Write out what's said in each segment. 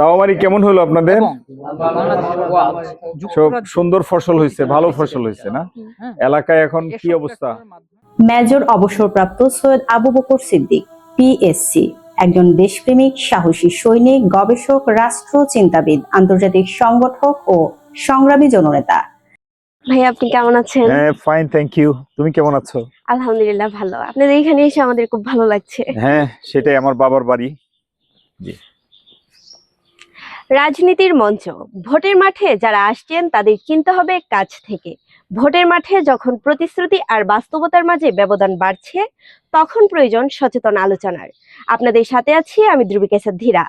দাওয়ামারি কেমন হলো আপনাদের? সব সুন্দর ফসল হয়েছে ভালো ফসল হয়েছে না? হ্যাঁ, এলাকায় এখন কি অবস্থা? মেজর অবসরপ্রাপ্ত সৈয়দ আবু বকর সিদ্দিক পিএসসি একজন দেশপ্রেমিক সাহসী সৈনিক গবেষক রাষ্ট্র চিন্তাবিদ আন্তর্জাতিক সংগঠক ও সংগ্রামী জননেতা। ভাই আপনি কেমন আছেন? হ্যাঁ ফাইন থ্যাংক ইউ তুমি কেমন আছো? আলহামদুলিল্লাহ ভালো। আপনাদের এখানে এসে আমাদের খুব ভালো লাগছে। হ্যাঁ সেটাই আমার বাবার বাড়ি। রাজনীতির মঞ্চ। ভোটের মাঠে যারা আসছেন, তাদের চিন্তা হবে কাজ থেকে। ভোটের মাঠে যখন প্রতিশ্রুতি আর বাস্তবতার মাঝে ব্যবধান বাড়ছে, তখন প্রয়োজন সচেতন আলোচনার। আপনাদের সাথে আছি আমি ধ্রুবিকেশা ধীরা।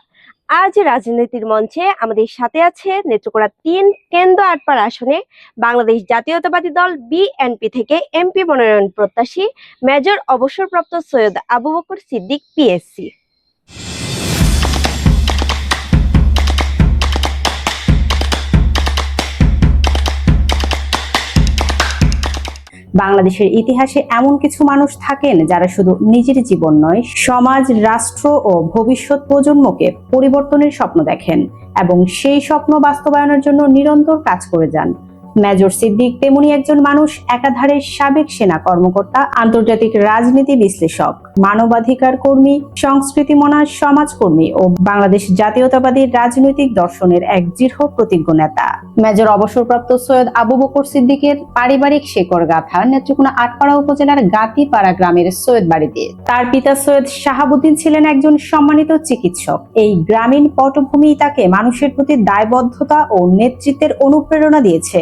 আজ রাজনীতির মঞ্চে আমাদের সাথে আছে নেত্রকোনা তিন কেন্দ্র আটপার আসনে বাংলাদেশ জাতীয়তাবাদী দল বিএনপি থেকে এমপি মনোনয়ন প্রত্যাশী মেজর অবসরপ্রাপ্ত সৈয়দ আবু বকর সিদ্দিক, পিএসসি। বাংলাদেশের ইতিহাসে এমন কিছু মানুষ থাকেন যারা শুধু নিজের জীবন নয়, সমাজ, রাষ্ট্র ও ভবিষ্যৎ প্রজন্মকে পরিবর্তনের স্বপ্ন দেখেন এবং সেই স্বপ্ন বাস্তবায়নের জন্য নিরন্তর কাজ করে যান। মেজর সিদ্দিক তেমনি একজন মানুষ, একাধারে সাবেক সেনা কর্মকর্তা, আন্তর্জাতিক রাজনীতি বিশ্লেষক, মানবাধিকার কর্মী সংস্কৃতি মনা সমাজকর্মী ও বাংলাদেশ জাতীয়তাবাদী রাজনৈতিক দর্শনের এক দৃঢ় প্রতিজ্ঞ নেতা। মেজর অবসরপ্রাপ্ত সৈয়দ আবু বকর সিদ্দিকের পারিবারিক শেকড় গাথা নেত্রকোনা আটপাড়া উপজেলার গাতিপাড়া গ্রামের সৈয়দ বাড়িতে। তার পিতা সৈয়দ শাহাবুদ্দিন ছিলেন একজন সম্মানিত চিকিৎসক। এই গ্রামীণ পটভূমি তাকে মানুষের প্রতি দায়বদ্ধতা ও নেতৃত্বের অনুপ্রেরণা দিয়েছে।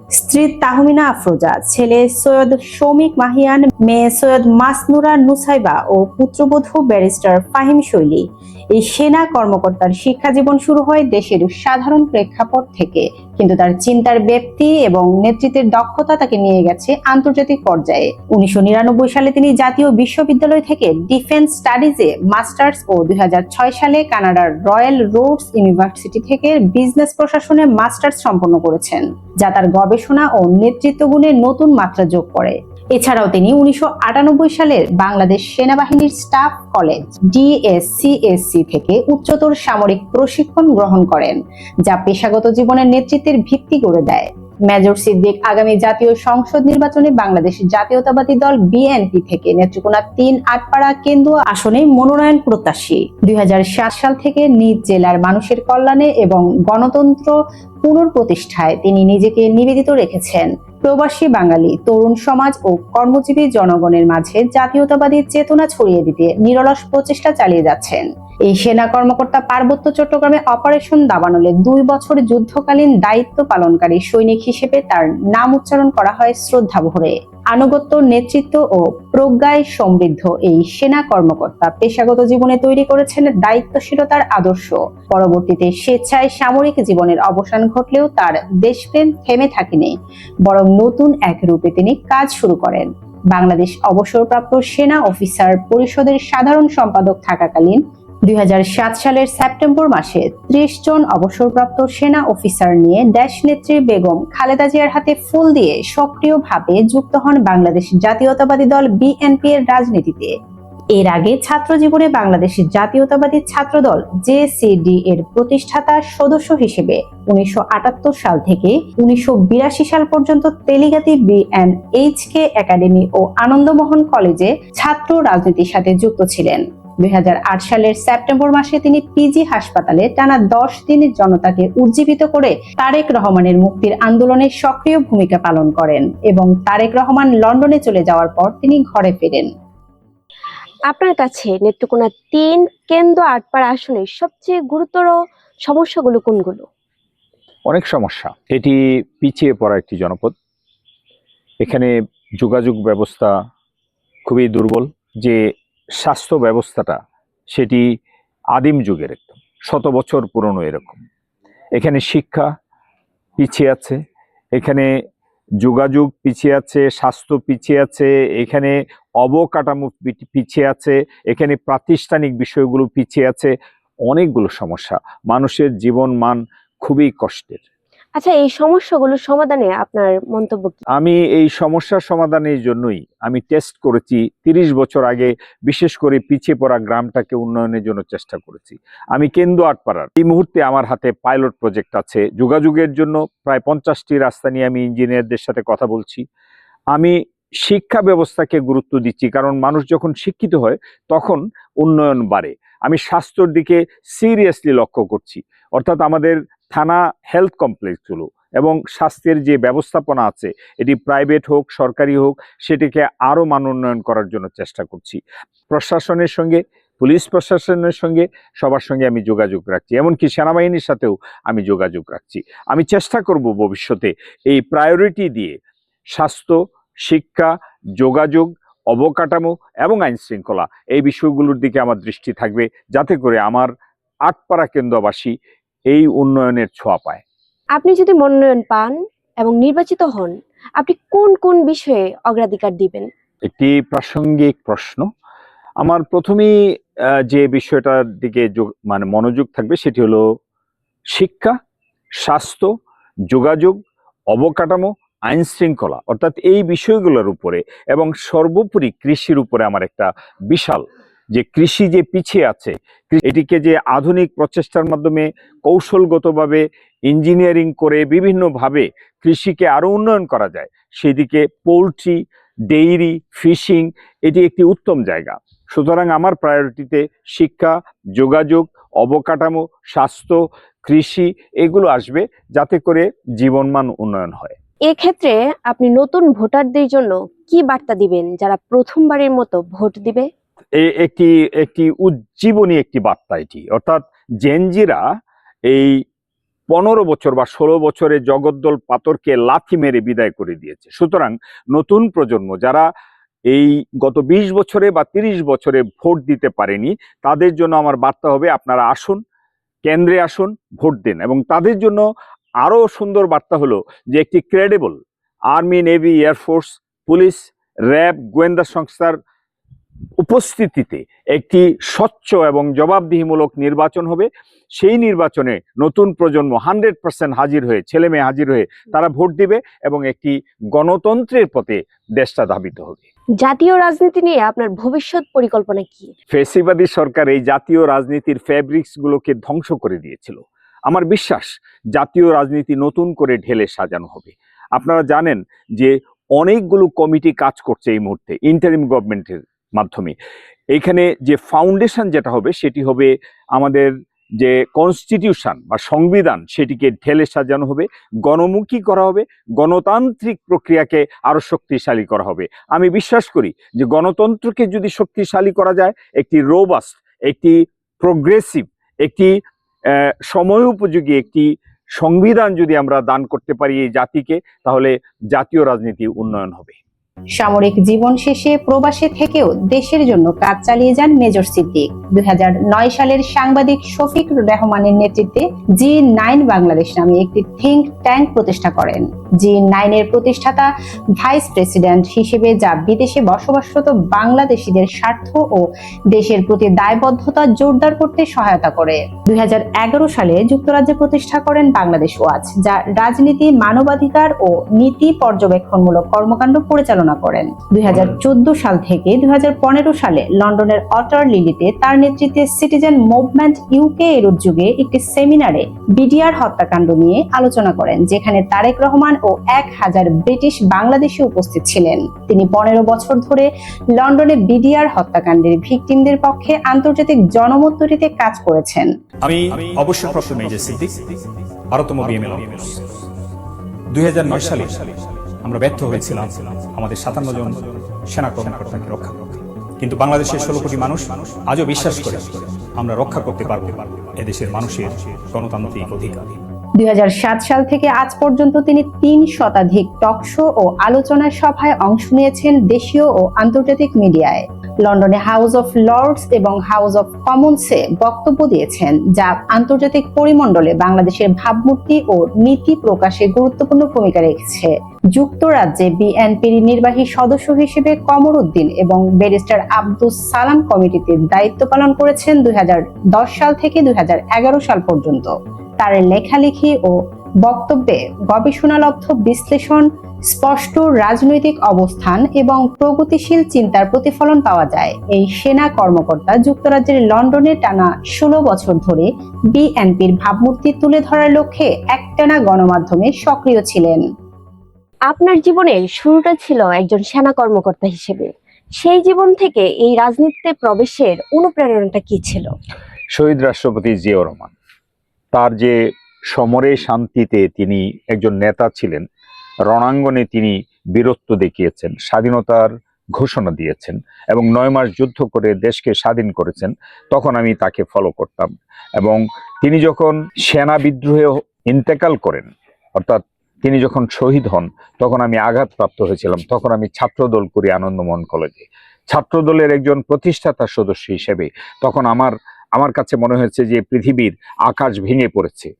স্ত্রী তাহমিনা আফরোজা, ছেলে সৈয়দ শৌমিক মাহিয়ান, মেয়ে সৈয়দ মাসনুরা নুসাইবা ও পুত্রবধূ ব্যারিস্টার ফাহিম শৈলী। এই সেনা কর্মকর্তার শিক্ষা জীবন শুরু হয় দেশের সাধারণ প্রেক্ষাপট থেকে। কিন্তু তার চিন্তার ব্যক্তি এবং নেতৃত্বের দক্ষতা তাকে নিয়ে গেছে আন্তর্জাতিক পর্যায়ে। উনিশশো নিরানব্বই সালে তিনি জাতীয় বিশ্ববিদ্যালয় থেকে ডিফেন্স স্টাডিজে মাস্টার্স ও দুই হাজার ছয় সালে কানাডার রয়্যাল রোডস ইউনিভার্সিটি থেকে বিজনেস প্রশাসনে মাস্টার্স সম্পন্ন করেছেন, যা তার গবেষণা ও নেতৃত্ব গুণে নতুন মাত্রা যোগ করে। এছাড়াও তিনি উনিশশো আটানব্বই সালের বাংলাদেশ সেনাবাহিনীর স্টাফ কলেজ, ডিএসসিএসসি থেকে উচ্চতর সামরিক প্রশিক্ষণ গ্রহণ করেন, যা পেশাগত জীবনের নেতৃত্বের ভিত্তি গড়ে দেয়। মেজর সিদ্দিক, আগামী জাতীয় সংসদ নির্বাচনে বাংলাদেশ জাতীয়তাবাদী দল বিএনপি থেকে নেত্রকোনা তিন আটপাড়া কেন্দ্র আসনে মনোনয়ন প্রত্যাশী। দুই সাল থেকে নিজ জেলার মানুষের কল্যাণে এবং গণতন্ত্র পুনঃপ্রতিষ্ঠায় তিনি নিজেকে নিবেদিত রেখেছেন। প্রবাসী বাঙালি, তরুণ সমাজ ও কর্মজীবী জনগণের মাঝে জাতীয়তাবাদী চেতনা ছড়িয়ে দিতে নিরলস প্রচেষ্টা চালিয়ে যাচ্ছেন। এই সেনা কর্মকর্তা পার্বত্য চট্টগ্রামে অপারেশন দাবানলে দুই বছর যুদ্ধকালীন দায়িত্ব পালনকারী সৈনিক হিসেবে তার নাম উচ্চারণ করা হয় শ্রদ্ধা ভরে আনুগত্য, নেতৃত্ব ও প্রজ্ঞায় সমৃদ্ধ এই সেনা কর্মকর্তা পেশাগত জীবনে তৈরি করেছেন দায়িত্বশীলতার আদর্শ। পরবর্তীতে স্বেচ্ছায় সামরিক জীবনের অবসান ঘটলেও তার দেশপ্রেম থেমে থাকেনি, বরং নতুন এক রূপে তিনি কাজ শুরু করেন। বাংলাদেশ অবসরপ্রাপ্ত সেনা অফিসার পরিষদের সাধারণ সম্পাদক থাকাকালীন দুই হাজার সাত সালের সেপ্টেম্বর মাসে ত্রিশ জন অবসরপ্রাপ্ত সেনা অফিসার নিয়ে দেশনেত্রী বেগম খালেদা জিয়ার হাতে ফুল দিয়ে সক্রিয়ভাবে যুক্ত হন বাংলাদেশ জাতীয়তাবাদী দল বিএনপি এর রাজনীতিতে। এর আগে ছাত্র জীবনে বাংলাদেশ জাতীয়তাবাদী ছাত্রদল জেসিডি এর প্রতিষ্ঠাতা সদস্য হিসেবে উনিশশো আটাত্তর সাল থেকে উনিশশো বিরাশি সাল পর্যন্ত তেলিগাতি বিএনএইচ কে একাডেমি ও আনন্দমোহন কলেজে ছাত্র রাজনীতির সাথে যুক্ত ছিলেন। দুই হাজার আট সালের সেপ্টেম্বর মাসে তিনি পিজি হাসপাতালে টানা দশ দিন জনতাকে উজ্জীবিত করে তারেক রহমানের মুক্তির আন্দোলনে সক্রিয় ভূমিকা পালন করেন এবং তারেক রহমান লন্ডনে চলে যাওয়ার পর তিনি ঘরে ফেরেন। আপনার কাছে নেত্রকোনা তিন কেন্দ্র আটপাড়া আসনের সবচেয়ে গুরুতর সমস্যাগুলো কোনগুলো? অনেক সমস্যা। এটি পিছিয়ে পড়া একটি জনপদ। এখানে যোগাযোগ ব্যবস্থা খুবই দুর্বল। যে স্বাস্থ্য ব্যবস্থাটা সেটি আদিম যুগের একদম। শত বছর পুরনো এরকম। এখানে শিক্ষা পিছিয়ে আছে, এখানে যোগাযোগ পিছিয়ে আছে, স্বাস্থ্য পিছিয়ে আছে, এখানে অবকাঠামো পিছিয়ে আছে, এখানে প্রাতিষ্ঠানিক বিষয়গুলো পিছিয়ে আছে। অনেকগুলো সমস্যা। মানুষের জীবন মান খুবই কষ্টের। আচ্ছা এই সমস্যাগুলোর সমাধানে আপনার মন্তব্য কি? আমি এই সমস্যার সমাধানের জন্যই আমি টেস্ট করেছি, তিরিশ বছর আগে বিশেষ করে পিছিয়ে পড়া গ্রামটাকে উন্নয়নের জন্য চেষ্টা করেছি। আমি কেন্দ্র আটপাড়ার। এই মুহূর্তে আমার হাতে পাইলট প্রজেক্ট আছে। যোগাযোগের জন্য প্রায় পঞ্চাশটি রাস্তা নিয়ে আমি ইঞ্জিনিয়ারদের সাথে কথা বলছি। আমি শিক্ষা ব্যবস্থাকে গুরুত্ব দিচ্ছি, কারণ মানুষ যখন শিক্ষিত হয় তখন উন্নয়ন বাড়ে। আমি স্বাস্থ্যর দিকে সিরিয়াসলি লক্ষ্য করছি। অর্থাৎ আমাদের থানা হেলথ কমপ্লেক্সগুলো এবং স্বাস্থ্যের যে ব্যবস্থাপনা আছে, এটি প্রাইভেট হোক, সরকারি হোক, সেটিকে আরও মান উন্নয়ন করার জন্য চেষ্টা করছি। প্রশাসনের সঙ্গে, পুলিশ প্রশাসনের সঙ্গে, সবার সঙ্গে আমি যোগাযোগ রাখছি। এমনকি সেনাবাহিনীর সাথেও আমি যোগাযোগ রাখছি। আমি চেষ্টা করব ভবিষ্যতে এই প্রায়োরিটি দিয়ে স্বাস্থ্য, শিক্ষা, যোগাযোগ, অবকাঠামো এবং আইন শৃঙ্খলা এই বিষয়গুলোর দিকে আমার দৃষ্টি থাকবে, যাতে করে আমার আটপাড়া কেন্দ্রবাসী এই উন্নয়নের ছোঁয়া পায়। আপনি যদি মনোনয়ন পান এবং নির্বাচিত হন আপনি কোন কোন বিষয়ে অগ্রাধিকার দিবেন? একটি প্রাসঙ্গিক প্রশ্ন। আমার প্রথমেই যে বিষয়টার দিকে মানে মনোযোগ থাকবে সেটি হলো শিক্ষা স্বাস্থ্য যোগাযোগ অবকাঠামো আইন শৃঙ্খলা অর্থাৎ এই বিষয়গুলোর উপরে এবং সর্বোপরি কৃষির উপরে আমার একটা বিশাল যে কৃষি যে পিছিয়ে আছে এটিকে যে আধুনিক প্রচেষ্টার মাধ্যমে কৌশলগতভাবে ইঞ্জিনিয়ারিং করে বিভিন্নভাবে কৃষিকে আরও উন্নয়ন করা যায়, সেদিকে পোলট্রি, ডেইরি, ফিশিং এটি একটি উত্তম জায়গা। সুতরাং আমার প্রায়োরিটিতে শিক্ষা, যোগাযোগ, অবকাঠামো, স্বাস্থ্য, কৃষি এগুলো আসবে যাতে করে জীবনমান উন্নয়ন হয়। এক্ষেত্রে আপনি নতুন ভোটারদের জন্য কি বার্তা দিবেন, যারা প্রথমবারের মতো ভোট দিবে? একটি একটি উজ্জীবনী একটি বার্তা এটি। অর্থাৎ জেনজিরা এই পনেরো বছর বা ষোলো বছরে জগদ্দল পাথরকে লাথি মেরে বিদায় করে দিয়েছে। সুতরাং নতুন প্রজন্ম যারা এই গত বিশ বছরে বা তিরিশ বছরে ভোট দিতে পারেনি, তাদের জন্য আমার বার্তা হবে আপনারা আসুন, কেন্দ্রে আসুন, ভোট দিন। এবং তাদের জন্য আরও সুন্দর বার্তা হলো যে একটি credible army navy air force police RAB গোয়েন্দা সংস্থার উপস্থিতিতে একটি স্বচ্ছ এবং জবাবদিহিমূলক নির্বাচন হবে। সেই নির্বাচনে নতুন প্রজন্ম হান্ড্রেড পার্সেন্ট হাজির হয়ে ছেলে মেয়ে হাজির হয়ে তারা ভোট দিবে এবং একটি গণতন্ত্রের পথে দেশটা ধাবিত হবে। জাতীয় রাজনীতি নিয়ে আপনার ভবিষ্যৎ পরিকল্পনা কি? ফেসিবাদী সরকার এই জাতীয় রাজনীতির ফ্যাব্রিক্স গুলোকে ধ্বংস করে দিয়েছিল। আমার বিশ্বাস জাতীয় রাজনীতি নতুন করে ঢেলে সাজানো হবে। আপনারা জানেন যে অনেকগুলো কমিটি কাজ করছে এই মুহূর্তে ইন্টারিম গভর্নমেন্টের মাধ্যমে। এখানে যে ফাউন্ডেশন যেটা হবে, সেটি হবে আমাদের যে কনস্টিটিউশন বা সংবিধান, সেটিকে ঢেলে সাজানো হবে, গণমুখী করা হবে, গণতান্ত্রিক প্রক্রিয়াকে আরও শক্তিশালী করা হবে। আমি বিশ্বাস করি যে গণতন্ত্রকে যদি শক্তিশালী করা যায়, একটি রোবাস্ট একটি প্রোগ্রেসিভ একটি সময় উপযোগী একটি সংবিধান যদি আমরা দান করতে পারি এই জাতিকে, তাহলে জাতীয় রাজনীতি উন্নয়ন হবে। সামরিক জীবন শেষে প্রবাসে থেকেও দেশের জন্য কাজ চালিয়ে যান মেজর সিদ্দিক। দুই সালের সাংবাদিক শফিক রহমানের নেতৃত্বে জি নাইন বাংলাদেশ নামে একটি থিঙ্ক ট্যাঙ্ক প্রতিষ্ঠা করেন। জি নাইনের প্রতিষ্ঠাতা ভাইস প্রেসিডেন্ট হিসেবে যা বিদেশে বসবাসরত বাংলাদেশিদের স্বার্থ ও দেশের প্রতি দায়বদ্ধতা জোরদার করতে সহায়তা করে। দুই হাজার এগারো সালে যুক্তরাজ্যে প্রতিষ্ঠা করেন বাংলাদেশ ওয়াচ, যা রাজনীতি, মানবাধিকার ও নীতি পর্যবেক্ষণমূলক কর্মকাণ্ড পরিচালনা করেন। দুই সাল থেকে দুই সালে লন্ডনের অটার লিলিতে তার নেতৃত্বে সিটিজেন মুভমেন্ট ইউকে এর উদ্যোগে একটি সেমিনারে বিডিআর হত্যাকাণ্ড নিয়ে আলোচনা করেন, যেখানে তারেক রহমান ও এক হাজার ব্রিটিশ বাংলাদেশি উপস্থিত ছিলেন। তিনি পনেরো বছর ধরে লন্ডনে বিডিআর হত্যাকাণ্ডের ভিকটিমদের পক্ষে আন্তর্জাতিক জনমত তৈরিতে কাজ করেছেন। আমি অবসরপ্রাপ্ত মেজর সিদ্দিক বারোতম বিএমএল দুই সালে আমরা ব্যর্থ হয়েছিলাম। আমাদের সাতান্ন জন সেনা কর্মকর্তাকে রক্ষা করতে। কিন্তু বাংলাদেশের ষোলো কোটি মানুষ আজও বিশ্বাস করে আমরা রক্ষা করতে পারব। এদেশের মানুষের গণতান্ত্রিক অধিকার। দুই হাজার সাত সাল থেকে আজ পর্যন্ত তিনি তিন শতাধিক টকশো ও আলোচনা সভায় অংশ নিয়েছেন দেশীয় ও আন্তর্জাতিক মিডিয়ায়। লন্ডনে হাউস অফ লর্ডস এবং হাউস অফ কমন্সে বক্তব্য দিয়েছেন, যা আন্তর্জাতিক পরিমণ্ডলে বাংলাদেশের ভাবমূর্তি ও নীতি প্রকাশে গুরুত্বপূর্ণ ভূমিকা রেখেছে। যুক্তরাজ্যে বিএনপির নির্বাহী সদস্য হিসেবে কমর উদ্দিন এবং ব্যারিস্টার আব্দুস সালাম কমিটিতে দায়িত্ব পালন করেছেন দুই হাজার দশ সাল থেকে দুই হাজার এগারো সাল পর্যন্ত। তার লেখালেখি ও বক্তব্যে গবেষণালব্ধ বিশ্লেষণ স্পষ্ট রাজনৈতিক অবস্থান এবং প্রগতিশীল চিন্তার প্রতিফলন পাওয়া যায়। এই সেনা কর্মকর্তা যুক্তরাজ্যের লন্ডনে টানা ষোলো বছর ধরে বিএনপির ভাবমূর্তি তুলে ধরার লক্ষ্যে একটানা গণমাধ্যমে সক্রিয় ছিলেন। আপনার জীবনের শুরুটা ছিল একজন সেনা কর্মকর্তা হিসেবে। সেই জীবন থেকে এই রাজনীতিতে প্রবেশের অনুপ্রেরণাটা কি ছিল? শহীদ রাষ্ট্রপতি জিয়াউর রহমান তার যে সমরে শান্তিতে তিনি একজন নেতা ছিলেন। রণাঙ্গনে তিনি বীরত্ব দেখিয়েছেন, স্বাধীনতার ঘোষণা দিয়েছেন এবং নয় মাস যুদ্ধ করে দেশকে স্বাধীন করেছেন, তখন আমি তাকে ফলো করতাম। এবং তিনি যখন সেনা বিদ্রোহে ইন্তেকাল করেন, অর্থাৎ তিনি যখন শহীদ হন, তখন আমি আঘাতপ্রাপ্ত হয়েছিলাম, তখন আমি ছাত্রদল করি আনন্দমোহন কলেজে। ছাত্রদলের একজন প্রতিষ্ঠাতা সদস্য হিসেবে তখন আমার আমার কাছে মনে হয়েছে যে পৃথিবীর আকাশ ভেঙে পড়েছে।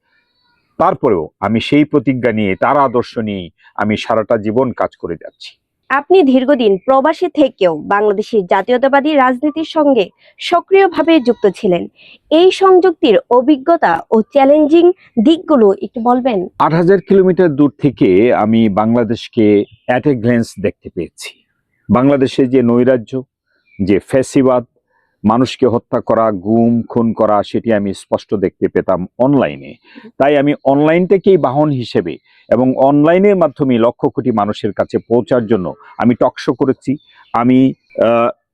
তারপরেও আমি সেই প্রতিজ্ঞা নিয়ে তার আদর্শ নিয়ে আমি সারাটা জীবন কাজ করে যাচ্ছি। আপনি দীর্ঘদিন প্রবাসী থেকেও বাংলাদেশের জাতীয়তাবাদী রাজনীতির সঙ্গে সক্রিয়ভাবে যুক্ত ছিলেন। এই সংযুক্তির অভিজ্ঞতা ও চ্যালেঞ্জিং দিকগুলো একটু বলবেন? আট হাজার কিলোমিটার দূর থেকে আমি বাংলাদেশকে অ্যাট এ গ্লেন্স দেখতে পেয়েছি। বাংলাদেশে যে নৈরাজ্য যে ফ্যাসিবাদ মানুষকে হত্যা করা, গুম, খুন করা, সেটি আমি স্পষ্ট দেখতে পেতাম অনলাইনে। তাই আমি অনলাইনটাকেই বাহন হিসেবে এবং অনলাইনের মাধ্যমে লক্ষ কোটি মানুষের কাছে পৌঁছার জন্য আমি টকশো করেছি। আমি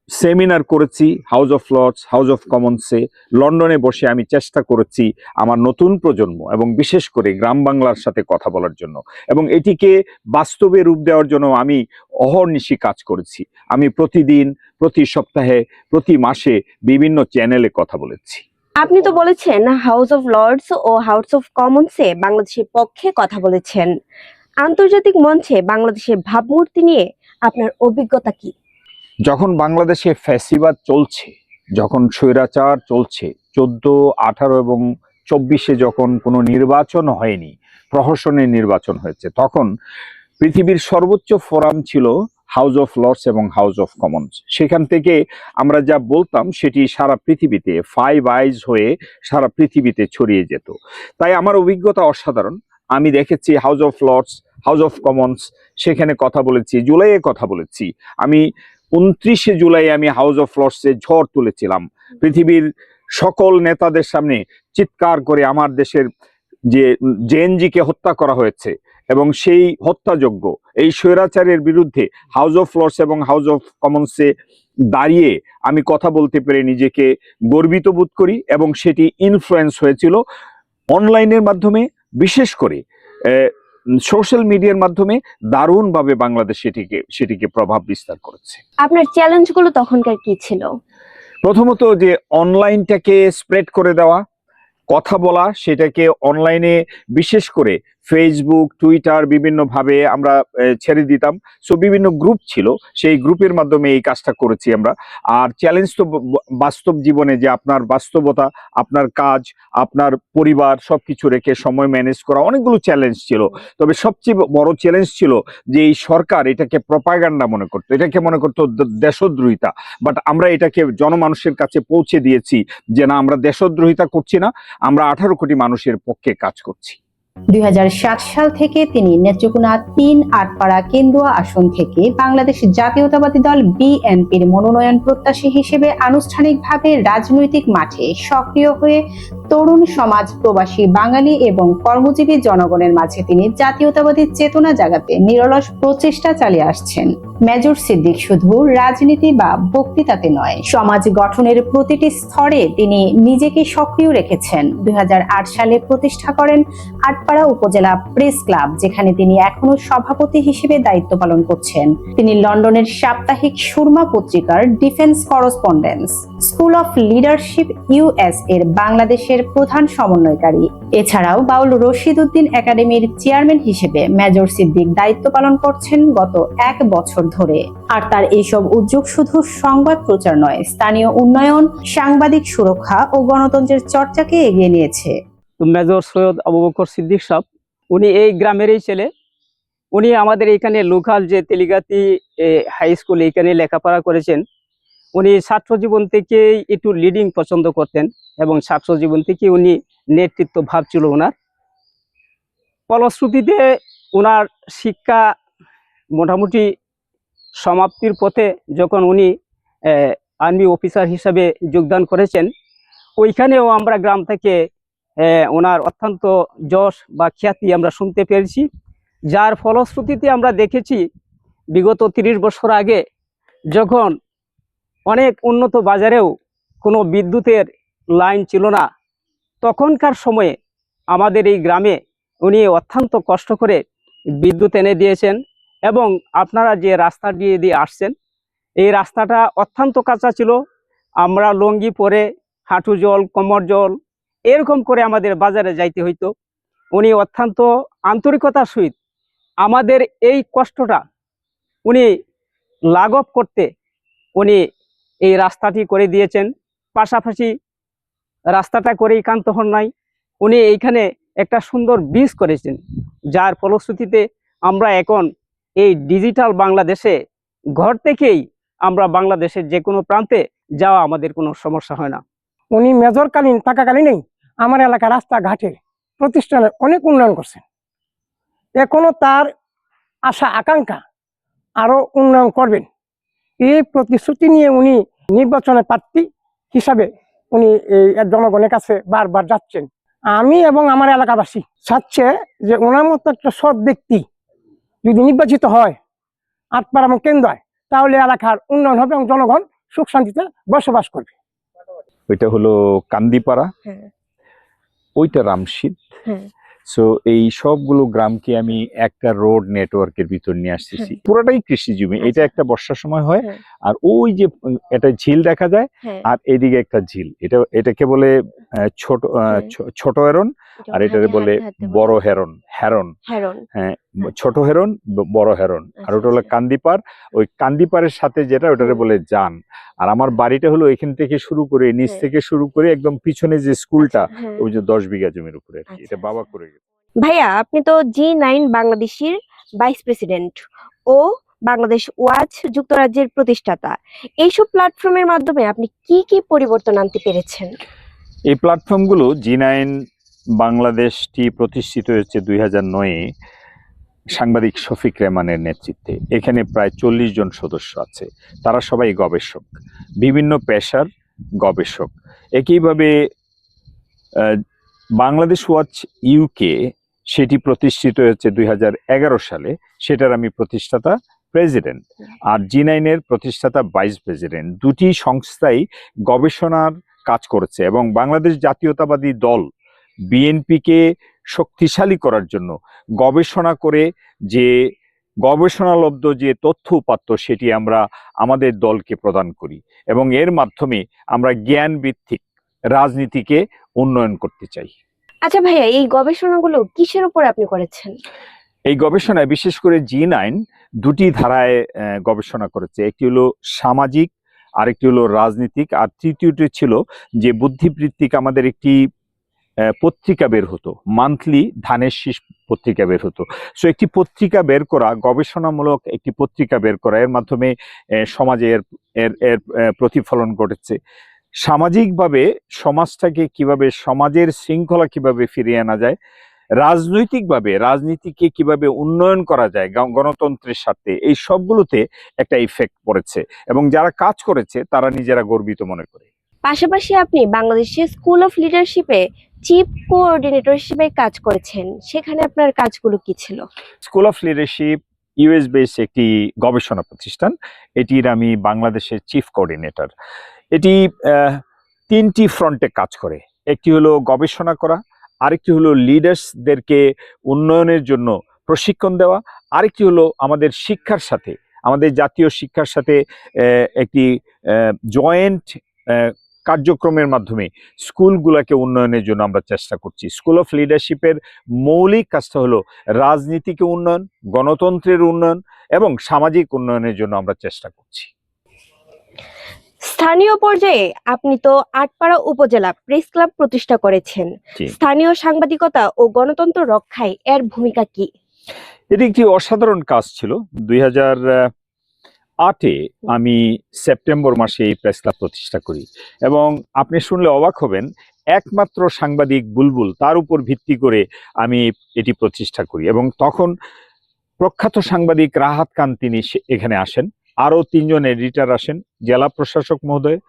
সেমিনার করেছি House of Lords House of কমন্সে লন্ডনে বসে আমি চেষ্টা করেছি আমার নতুন প্রজন্ম এবং বিশেষ করে গ্রাম বাংলার সাথে কথা বলার জন্য। এবং এটিকে বাস্তবে রূপ দেওয়ার জন্য আমি অহর্নিশি কাজ করেছি। আমি প্রতিদিন, প্রতি সপ্তাহে, প্রতি মাসে বিভিন্ন চ্যানেলে কথা বলেছি। আপনি তো বলেছেন হাউস অফ লর্ডস ও হাউস অফ কমন্সে বাংলাদেশের পক্ষে কথা বলেছেন। আন্তর্জাতিক মঞ্চে বাংলাদেশের ভাবমূর্তি নিয়ে আপনার অভিজ্ঞতা কি? যখন বাংলাদেশে ফ্যাসিবাদ চলছে, যখন স্বৈরাচার চলছে, চোদ্দ, আঠারো এবং চব্বিশে যখন কোনো নির্বাচন হয়নি প্রহসনের নির্বাচন হয়েছে, তখন পৃথিবীর সর্বোচ্চ ফোরাম ছিল হাউস অফ লর্ডস এবং হাউস অফ কমন্স। সেখান থেকে আমরা যা বলতাম সেটি সারা পৃথিবীতে ফাইভ আইজ হয়ে সারা পৃথিবীতে ছড়িয়ে যেত। তাই আমার অভিজ্ঞতা অসাধারণ। আমি দেখেছি House of Lords, House of Commons, সেখানে কথা বলেছি, জুলাইয়ে কথা বলেছি। আমি উনত্রিশে জুলাই আমি হাউস অফ লর্ডসে ঝড় তুলেছিলাম। পৃথিবীর সকল নেতাদের সামনে চিৎকার করে আমার দেশের যে জেএনজিকে হত্যা করা হয়েছে এবং সেই হত্যাযোগ্য এই স্বৈরাচারের বিরুদ্ধে হাউস অফ লর্ডস এবং হাউস অফ কমন্সে দাঁড়িয়ে আমি কথা বলতে পেরে নিজেকে গর্বিত বোধ করি এবং সেটি ইনফ্লুয়েন্স হয়েছিল অনলাইনের মাধ্যমে। বিশেষ করে সোশ্যাল মিডিয়ার মাধ্যমে দারুণভাবে বাংলাদেশ সেটিকে সেটিকে প্রভাব বিস্তার করেছে। আপনার চ্যালেঞ্জগুলো তখনকার কি ছিল? প্রথমত যে অনলাইনটাকে স্প্রেড করে দেওয়া কথা বলা সেটাকে অনলাইনে বিশেষ করে ফেসবুক টুইটার বিভিন্নভাবে আমরা ছেড়ে দিতাম। সো বিভিন্ন গ্রুপ ছিল। সেই গ্রুপের মাধ্যমে এই কাজটা করেছি আমরা। আর চ্যালেঞ্জ তো বাস্তব জীবনে যে আপনার বাস্তবতা, আপনার কাজ, আপনার পরিবার সবকিছু রেখে সময় ম্যানেজ করা অনেকগুলো চ্যালেঞ্জ ছিল। তবে সবচেয়ে বড় চ্যালেঞ্জ ছিল যে এই সরকার এটাকে প্রপাগান্ডা মনে করতো। এটাকে মনে করতো দেশদ্রোহিতা। বাট আমরা এটাকে জনমানুষের কাছে পৌঁছে দিয়েছি যে না, আমরা দেশদ্রোহিতা করছি না। আমরা আঠারো কোটি মানুষের পক্ষে কাজ করছি। দুই হাজার সাত সাল থেকে তিনি নেত্রকোনা তিন আটপাড়া কেন্দুয়া আসন থেকে বাংলাদেশ জাতীয়তাবাদী দল বিএনপির মনোনয়ন প্রত্যাশী হিসেবে আনুষ্ঠানিকভাবে রাজনৈতিক মাঠে সক্রিয় হয়ে তরুণ সমাজ প্রবাসী, বাঙালি এবং কর্মজীবী জনগণের মাঝে তিনি জাতীয়তাবাদী চেতনা জাগাতে নিরলস প্রচেষ্টা চালিয়ে আসছেন। মেজর সিদ্দিক শুধু রাজনীতি বা বক্তৃতাতে নয়, সমাজ গঠনের প্রতিটি স্তরে তিনি নিজেকে সক্রিয় রেখেছেন। দুই সালে প্রতিষ্ঠা করেন আটপাড়া উপজেলা প্রেস ক্লাব, যেখানে তিনি এখনও সভাপতি হিসেবে দায়িত্ব পালন করছেন। তিনি লন্ডনের সাপ্তাহিক সুরমা পত্রিকার defence correspondence, school of leadership US এর বাংলাদেশের প্রধান সমন্বয়কারী। এছাড়াও বাউল রশিদ উদ্দিন একাডেমির চেয়ারম্যান হিসেবে মেজর সিদ্দিক দায়িত্ব পালন করছেন গত এক বছর ধরে। আর তার এইসব উদ্যোগ শুধু সংবাদ প্রচার নয়, স্থানীয় উন্নয়ন, সাংবাদিক সুরক্ষা ও গণতন্ত্রের চর্চাকে এগিয়ে নিয়েছে। মেজর সৈয়দ আবু বকর সিদ্দিক সাহেব, উনি এই গ্রামেরই ছেলে। উনি আমাদের এখানে লোকাল যে তেলিগাতি হাই স্কুল এখানে লেখাপড়া করেছেন। উনি ছাত্র জীবন থেকে একটু লিডিং পছন্দ করতেন এবং ছাত্র জীবন থেকে উনি নেতৃত্ব ভাব ছিল ওনার। ফলশ্রুতিতে ওনার শিক্ষা মোটামুটি সমাপ্তির পথে যখন উনি আর্মি অফিসার হিসাবে যোগদান করেছেন, ওইখানেও আমরা গ্রাম থেকে ওনার অত্যন্ত যশ বা খ্যাতি আমরা শুনতে পেরেছি যার ফলশ্রুতিতে আমরা দেখেছি, বিগত তিরিশ বছর আগে যখন অনেক উন্নত বাজারেও কোনো বিদ্যুতের লাইন ছিল না। তখনকার সময়ে আমাদের এই গ্রামে উনি অত্যন্ত কষ্ট করে বিদ্যুৎ এনে দিয়েছেন এবং আপনারা যে রাস্তা দিয়ে দিয়ে আসছেন, এই রাস্তাটা অত্যন্ত কাঁচা ছিল। আমরা লঙ্গি পরে হাঁটু জল, কোমর জল এরকম করে আমাদের বাজারে যাইতে হইতো। উনি অত্যন্ত আন্তরিকতার সহিত আমাদের এই কষ্টটা উনি লাঘব করতে উনি এই রাস্তাটি করে দিয়েছেন। পাশাপাশি রাস্তাটা করেই কান্ত হন নাই। উনি এইখানে একটা সুন্দর বীজ করেছেন, যার ফলশ্রুতিতে আমরা এখন এই ডিজিটাল বাংলাদেশে ঘর থেকেই আমরা বাংলাদেশের যে কোনো প্রান্তে যাওয়া আমাদের কোনো সমস্যা হয় না। উনি মেজরকালীন, থাকাকালীনই আমার এলাকার রাস্তাঘাটে প্রতিষ্ঠানে অনেক উন্নয়ন করছেন। এখনও তার আশা, আকাঙ্ক্ষা আরও উন্নয়ন করবেন। এই প্রতিশ্রুতি নিয়ে উনি নির্বাচনে প্রার্থী হিসাবে উনি এই জনগণের কাছে বারবার যাচ্ছেন আমি এবং আমার এলাকাবাসী চাচ্ছে যে ওনার মতো একটা সৎ ব্যক্তি যদি নির্বাচিত হয় আটপাড়া এবং কেন্দ্রায় তাহলে এলাকার উন্নয়ন হবে এবং জনগণ সুখ শান্তিতে বসবাস করবে ওইটা হলো কান্দিপাড়া হ্যাঁ। ওইটা রামশিদ হ্যাঁ। সো এই সবগুলো গ্রামকে আমি একটা রোড নেটওয়ার্কের ভিতর নিয়ে আসতেছি। পুরোটাই কৃষি জমি এটা একটা বর্ষার সময় হয় হ্যাঁ। আর ওই যে এটা একটা ঝিল দেখা যায় হ্যাঁ। আর এদিকে একটা ঝিল। এটা এটাকে বলে ছোট হ্যাঁ। ছোট হেরন আর এটাকে বলে বড় হেরন। হেরন। হ্যাঁ ছোট হেরন বড় হেরন। আর আচ্ছা, ওটা হলো আচ্ছা। কান্দিপার ওই কান্দিপারের সাথে যেটা ওটারে বলে যান। আর আমার বাড়িটা হলো এখান থেকে শুরু করে নিচ হ্যাঁ। থেকে শুরু করে একদম পিছনে যে স্কুলটা হ্যাঁ। ওই যে দশ বিঘা জমির উপরে আর কি। আচ্ছা, এটা বাবা আচ্ছা। করে গেছে। ভাইয়া আপনি তো জি নাইন বাংলাদেশের ভাইস প্রেসিডেন্ট ও বাংলাদেশ ওয়াচ যুক্তরাজ্যের প্রতিষ্ঠাতা। এইসব প্ল্যাটফর্মের মাধ্যমে আপনি কি কি পরিবর্তন আনতে পেরেছেন? এই প্ল্যাটফর্মগুলো জি নাইন বাংলাদেশটি প্রতিষ্ঠিত হয়েছে দুই হাজার নয়ে সাংবাদিক শফিক রেমানের নেতৃত্বে। এখানে প্রায় চল্লিশ জন সদস্য আছে। তারা সবাই গবেষক। বিভিন্ন পেশার গবেষক। একইভাবে বাংলাদেশ ওয়াচ ইউকে সেটি প্রতিষ্ঠিত হয়েছে দুই হাজার এগারো সালে। সেটার আমি প্রতিষ্ঠাতা প্রেসিডেন্ট। আর জি নাইনের প্রতিষ্ঠাতা ভাইস প্রেসিডেন্ট। দুটি সংস্থাই গবেষণার কাজ করেছে এবং বাংলাদেশ জাতীয়তাবাদী দল বিএনপিকে শক্তিশালী করার জন্য। গবেষণা করে যে গবেষণালব্ধ যে তথ্য উপাত্ত সেটি আমরা আমাদের দলকে প্রদান করি এবং এর মাধ্যমে আমরা জ্ঞান ভিত্তিক রাজনীতিকে উন্নয়ন করতে চাই। আচ্ছা ভাইয়া এই গবেষণাগুলো কিসের উপর আপনি করেছেন? এই গবেষণায় বিশেষ করে জি নাইন দুটি ধারায় গবেষণা করেছে। একটি হলো সামাজিক আরেকটি হলো রাজনীতিক আর তৃতীয়টি ছিল যে বুদ্ধিবৃত্তিক আমাদের একটি পত্রিকা বের হতো। মান্থলি ধানের শীষ পত্রিকা বের হতো। সো একটি পত্রিকা বের করা, গবেষণামূলক একটি পত্রিকা বের করা, এর মাধ্যমে সমাজে এর এর এর প্রতিফলন ঘটেছে। সামাজিকভাবে সমাজটাকে কীভাবে, সমাজের শৃঙ্খলা কীভাবে ফিরিয়ে আনা যায়, রাজনৈতিকভাবে, রাজনীতিকে কীভাবে উন্নয়ন করা যায় গণতন্ত্রের সাথে এই সবগুলোতে একটা ইফেক্ট পড়েছে। এবং যারা কাজ করেছে, তারা নিজেরা গর্বিত মনে করে। পাশাপাশি আপনি বাংলাদেশের স্কুল অফ লিডারশিপে চিফ কোঅর্ডিনেটর হিসেবে কাজ করেছেন। সেখানে আপনার কাজগুলো কি ছিল? School of leadership US base একটি গবেষণা প্রতিষ্ঠান। এটির আমি বাংলাদেশের চিফ কোঅর্ডিনেটর এটি তিনটি ফ্রন্টে কাজ করে। একটি হলো গবেষণা করা, আরেকটি হলো লিডার্সদেরকে উন্নয়নের জন্য প্রশিক্ষণ দেওয়া, আরেকটি হলো আমাদের শিক্ষার সাথে, আমাদের জাতীয় শিক্ষার সাথে একটি জয়েন্ট কার্যক্রমের মাধ্যমে স্কুলগুলোকে উন্নয়নের জন্য আমরা চেষ্টা করছি। স্কুল অফ লিডারশিপের মৌলিক কাজটা হলো রাজনীতিকে উন্নয়ন গণতন্ত্রের উন্নয়ন এবং সামাজিক উন্নয়নের জন্য আমরা চেষ্টা করছি। স্থানীয় পর্যায়ে আপনি তো আটপাড়া উপজেলা প্রেস ক্লাব প্রতিষ্ঠা করেছেন। স্থানীয় সাংবাদিকতা ও গণতন্ত্র রক্ষায় এর ভূমিকা কি? এটি একটি অসাধারণ কাজ ছিল। দুই হাজার আটে আমি সেপ্টেম্বর মাসে এই প্রেস ক্লাব প্রতিষ্ঠা করি এবং আপনি শুনলে অবাক হবেন, একমাত্র সাংবাদিক বুলবুল, তার উপর ভিত্তি করে আমি এটি প্রতিষ্ঠা করি এবং তখন প্রখ্যাত সাংবাদিক রাহাত খান তিনি এখানে আসেন, আরও তিনজন এডিটার আসেন, জেলা প্রশাসক মহোদয়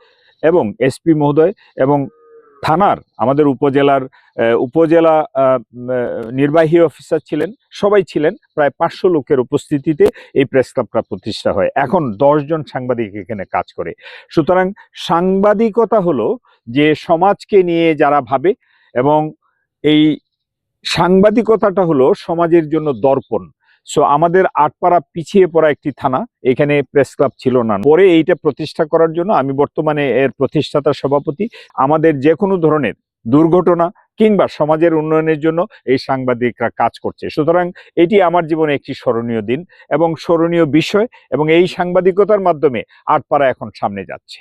এবং এসপি মহোদয় এবং থানার, আমাদের উপজেলার উপজেলা নির্বাহী অফিসার ছিলেন, সবাই ছিলেন, প্রায় পাঁচশো লোকের উপস্থিতিতে এই প্রেস ক্লাবটা প্রতিষ্ঠা হয়। এখন দশজন সাংবাদিক এখানে কাজ করে। সুতরাং সাংবাদিকতা হলো যে সমাজকে নিয়ে যারা ভাবে এবং এই সাংবাদিকতাটা হলো সমাজের জন্য দর্পণ। সো আমাদের আটপাড়া পিছিয়ে পড়া একটি থানা। এখানে প্রেস ক্লাব ছিল না। পরে এইটা প্রতিষ্ঠা করার জন্য আমি বর্তমানে এর প্রতিষ্ঠাতা সভাপতি। আমাদের যে কোনো ধরনের দুর্ঘটনা কিংবা সমাজের উন্নয়নের জন্য এই সাংবাদিকরা কাজ করছে। সুতরাং এটি আমার জীবনে একটি স্মরণীয় দিন এবং স্মরণীয় বিষয় এবং এই সাংবাদিকতার মাধ্যমে আটপাড়া এখন সামনে যাচ্ছে।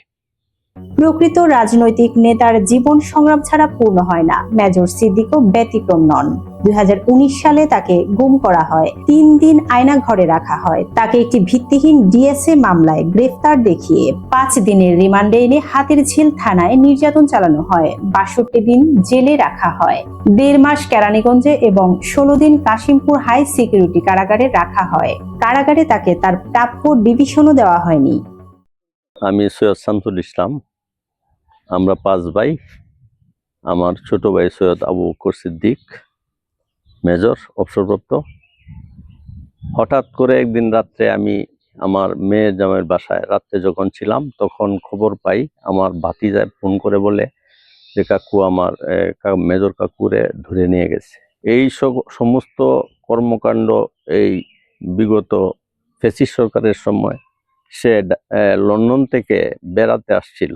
প্রকৃত রাজনৈতিক নেতার জীবন সংগ্রাম ছাড়া পূর্ণ হয় না। মেজর সিদ্দিকও ব্যতিক্রম নন। দুই হাজার উনিশ সালে তাকে গুম করা হয়। তিন দিন আয়না ঘরে রাখা হয়। তাকে একটি ভিত্তিহীন ডিএসএ মামলায় গ্রেফতার দেখিয়ে পাঁচ দিনের রিমান্ডে এনে হাতির ঝিল থানায় নির্যাতন চালানো হয়। বাষট্টি দিন জেলে রাখা হয়। দেড় মাস কেরানীগঞ্জে এবং ষোলো দিন কাশিমপুর হাই সিকিউরিটি কারাগারে রাখা হয়। কারাগারে তাকে তার প্রাপ্য ডিভিশনও দেওয়া হয়নি। আমি সৈয়দ শামসুল ইসলাম। আমরা পাঁচ ভাই। আমার ছোট ভাই সৈয়দ আবু বকর সিদ্দিক, মেজর, অবসরপ্রাপ্ত। হঠাৎ করে একদিন রাত্রে আমি আমার মেয়ের জামের বাসায়, রাত্রে যখন ছিলাম, তখন খবর পাই, আমার ভাতিজায় ফোন করে বলে যে, কাকু, আমার মেজর কাকুরে ধরে নিয়ে গেছে। এই সমস্ত কর্মকাণ্ড এই বিগত ফেসিস সরকারের সময় সে লন্ডন থেকে বেড়াতে আসছিল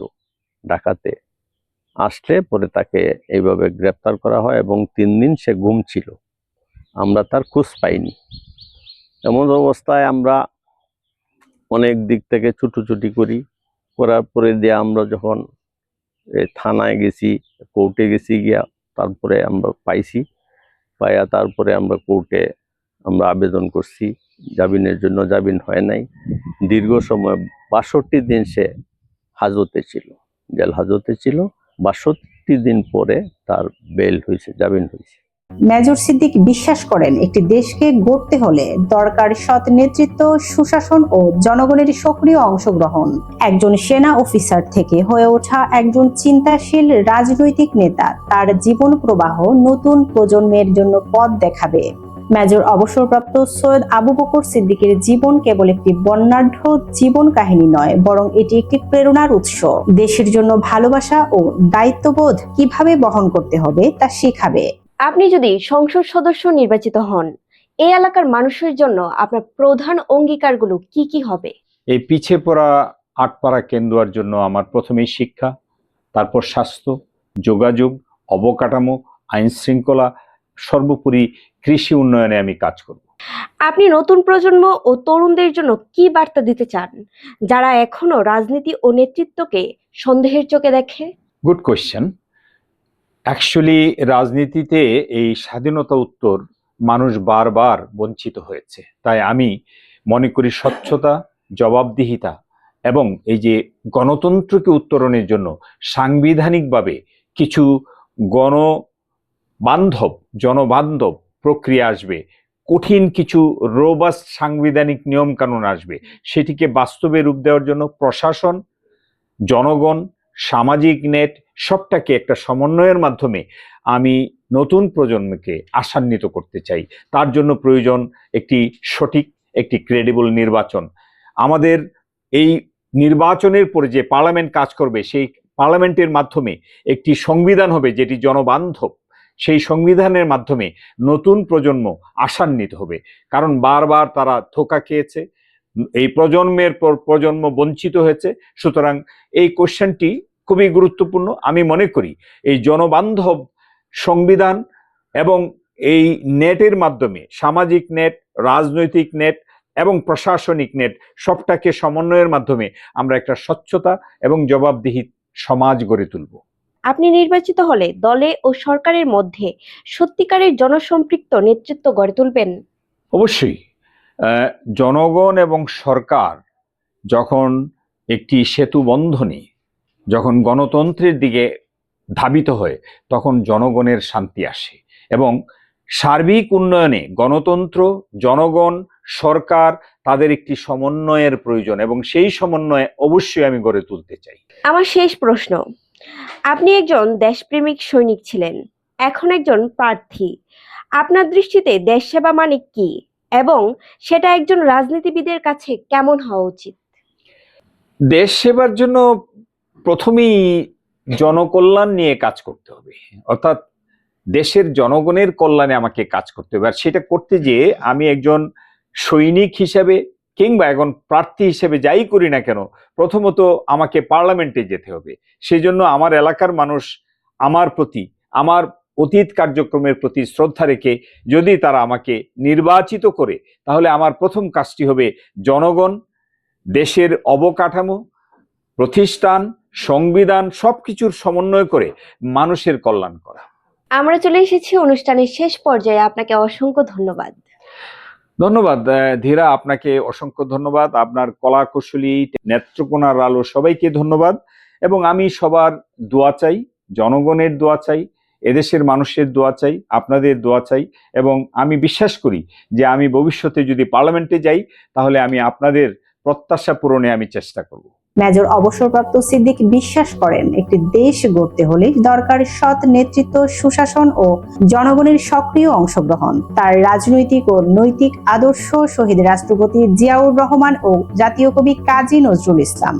ঢাকাতে। আসলে পরে তাকে এইভাবে গ্রেপ্তার করা হয় এবং তিন দিন সে গুম ছিল। আমরা তার খোঁজ পাইনি। এমন অবস্থায় আমরা অনেক দিক থেকে ছুটোছুটি করি। করার পরে দিয়ে আমরা যখন থানায় গেছি, কোর্টে গেছি গিয়া, তারপরে আমরা পাইছি। পাইয়া তারপরে আমরা কোর্টে আমরা আবেদন করছি। জামিনের জন্য জামিন হয় নাই। দীর্ঘ সময় বাষট্টি দিন সে হাজতে ছিল। জেল হাজতে ছিল। বাষট্টি দিন পরে তার বেল হয়েছে, জামিন হয়েছে। মেজর সিদ্দিক বিশ্বাস করেন, একটি দেশকে গড়তে হলে দরকার সৎ নেতৃত্ব, সুশাসন ও জনগণের সক্রিয় অংশগ্রহণ। একজন সেনা অফিসার থেকে হয়ে ওঠা একজন চিন্তাশীল রাজনৈতিক নেতা তার জীবন প্রবাহ নতুন প্রজন্মের জন্য পথ দেখাবে। মেজর অবসরপ্রাপ্ত সৈয়দ আবু বকর সিদ্দিকের জীবন কেবল একটি বর্ণাঢ্য জীবন কাহিনী নয় বরং এটি একটি প্রেরণার উৎস। দেশের জন্য ভালোবাসা ও দায়িত্ববোধ কীভাবে বহন করতে হবে তা শেখাবে। আপনি যদি সংসদ সদস্য নির্বাচিত হন এই এলাকার মানুষের জন্য আপনার প্রধান অঙ্গীকারগুলো কি কি হবে? এই পিছিয়ে পড়া আটপাড়া কেন্দ্রার জন্য আমার প্রথমেই শিক্ষা তারপর স্বাস্থ্য যোগাযোগ অবকাঠামো আইন শৃঙ্খলা সর্বোপরি কৃষি উন্নয়নে আমি কাজ করব। আপনি নতুন প্রজন্ম ও তরুণদের জন্য কি বার্তা দিতে চান যারা এখনও রাজনীতি ও নেতৃত্বকে সন্দেহের চোখে দেখে? গুড কোয়েশ্চেন অ্যাকচুয়ালি রাজনীতিতে এই স্বাধীনতা উত্তর মানুষ বারবার বঞ্চিত হয়েছে। তাই আমি মনে করি স্বচ্ছতা জবাবদিহিতা এবং এই যে গণতন্ত্রকে উত্তরণের জন্য সাংবিধানিকভাবে কিছু গণ বান্ধব, জনবান্ধব প্রক্রিয়া আসবে। কঠিন কিছু রোবাস্ট সাংবিধানিক নিয়মকানুন আসবে। সেটিকে বাস্তবে রূপ দেওয়ার জন্য প্রশাসন, জনগণ, সামাজিক নেট সবটাকে একটা সমন্বয়ের মাধ্যমে আমি নতুন প্রজন্মকে আশান্বিত করতে চাই। তার জন্য প্রয়োজন একটি সঠিক, একটি ক্রেডিবল নির্বাচন। আমাদের এই নির্বাচনের পরে যে পার্লামেন্ট কাজ করবে, সেই পার্লামেন্টের মাধ্যমে একটি সংবিধান হবে যেটি জনবান্ধব সেই সংবিধানের মাধ্যমে নতুন প্রজন্ম আশান্বিত হবে। কারণ বারবার তারা ধোকা খেয়েছে, এই প্রজন্মের পর প্রজন্ম বঞ্চিত হয়েছে। সুতরাং এই কোশ্চেনটি খুবই গুরুত্বপূর্ণ। আমি মনে করি এই জনবান্ধব সংবিধান এবং এই নেটের মাধ্যমে সামাজিক নেট, রাজনৈতিক নেট এবং প্রশাসনিক নেট সবটাকে সমন্বয়ের মাধ্যমে আমরা একটা স্বচ্ছতা এবং জবাবদিহি সমাজ গড়ে তুলব। আপনি নির্বাচিত হলে দলে ও সরকারের মধ্যে সত্যিকারের জনসম্পৃক্ত নেতৃত্ব গড়ে তুলবেন। অবশ্যই। জনগণ এবং সরকার যখন একটি সেতু বন্ধনে যখন গণতন্ত্রের দিকে ধাবিত হয় তখন জনগণের শান্তি আসে এবং সার্বিক উন্নয়নে গণতন্ত্র জনগণ সরকার তাদের একটি সমন্বয়ের প্রয়োজন এবং সেই সমন্বয়ে অবশ্যই আমি গড়ে তুলতে চাই। আমার শেষ প্রশ্ন আপনি একজন দেশপ্রেমিক সৈনিক ছিলেন, এখন একজন প্রার্থী। আপনার দৃষ্টিতে দেশ সেবা মানে কি এবং সেটা একজন রাজনীতিবিদের কাছে কেমন হওয়া উচিত? দেশ সেবার জন্য প্রথমেই জনকল্যাণ নিয়ে কাজ করতে হবে। অর্থাৎ দেশের জনগণের কল্যাণে আমাকে কাজ করতে হবে। আর সেটা করতে যেয়ে আমি একজন সৈনিক হিসেবে কিংবা এখন প্রার্থী হিসেবে যাই করি না কেন, প্রথমত আমাকে পার্লামেন্টে যেতে হবে। সেই জন্য আমার এলাকার মানুষ আমার প্রতি, আমার অতীত কার্যক্রমের প্রতি শ্রদ্ধা রেখে যদি তারা আমাকে নির্বাচিত করে, তাহলে আমার প্রথম কাজটি হবে জনগণ, দেশের অবকাঠামো, প্রতিষ্ঠান, সংবিধান সবকিছুর সমন্বয় করে মানুষের কল্যাণ করা। আমরা চলে এসেছি অনুষ্ঠানের শেষ পর্যায়ে। আপনাকে অসংখ্য ধন্যবাদ। ধন্যবাদ ধীরা, আপনাকে অসংখ্য ধন্যবাদ। আপনার কলা কুশলী নেত্রকোনার আলো সবাইকে ধন্যবাদ। এবং আমি সবার দোয়া চাই, জনগণের দোয়া চাই, এদেশের মানুষের দোয়া চাই, আপনাদের দোয়া চাই। এবং আমি বিশ্বাস করি যে আমি ভবিষ্যতে যদি পার্লামেন্টে যাই, তাহলে আমি আপনাদের প্রত্যাশা পূরণে আমি চেষ্টা করব। মেজর অবসরপ্রাপ্ত সিদ্দিক বিশ্বাস করেন, একটি দেশ গড়তে হলে দরকার সৎ নেতৃত্ব, সুশাসন ও জনগণের সক্রিয় অংশগ্রহণ। তার রাজনৈতিক ও নৈতিক আদর্শ শহীদ রাষ্ট্রপতি জিয়াউর রহমান ও জাতীয় কবি কাজী নজরুল ইসলাম।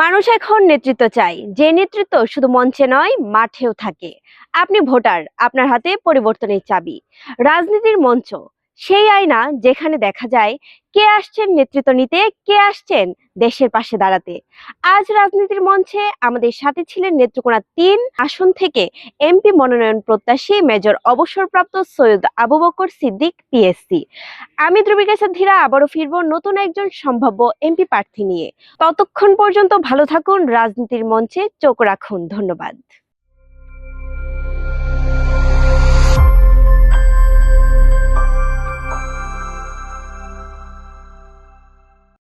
মানুষ এখন নেতৃত্ব চাই যে নেতৃত্ব শুধু মঞ্চে নয়, মাঠেও থাকে। আপনি ভোটার, আপনার হাতে পরিবর্তনের চাবি। রাজনীতির মঞ্চ সেই আয়না যেখানে দেখা যায় কে আসছেন নেতৃত্ব নিতে, কে আসছেন দেশের পাশে দাঁড়াতে। আজ রাজনীতির মঞ্চে আমাদের সাথে ছিলেন নেত্রকোনা তিন আসন থেকে এমপি মনোনয়ন প্রত্যাশী মেজর অবসরপ্রাপ্ত সৈয়দ আবু বকর সিদ্দিক, পিএসসি। আমি ধ্রুবিকা ধীরা আবারও ফিরবো নতুন একজন সম্ভাব্য এমপি প্রার্থী নিয়ে। ততক্ষণ পর্যন্ত ভালো থাকুন, রাজনীতির মঞ্চে চোখ রাখুন, ধন্যবাদ।